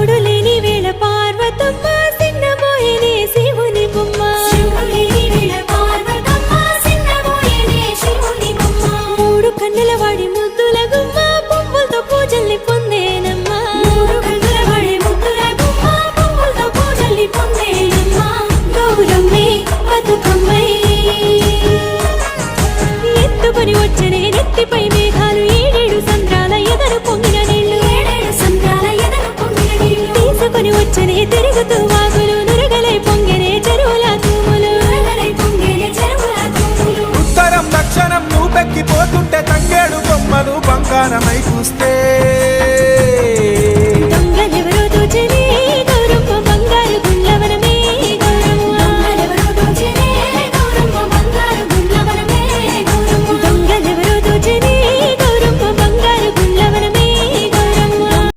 శివుడు లేని వేళ పార్వతమ్మ సిన్నబోయేనే శివుని బొమ్మ. మూడు కన్నుల వాడి ముద్దుల గుమ్మ పువ్వులతో పూజల్ని పొందేనమ్మా. ఎత్తుకొని వచ్చనే నెత్తిపై మేఘాలు ఉత్తరం దక్షిణం నువ్వెక్కిపోతుంటే తంగేడు బొమ్మలు బంగారమై చూస్తే.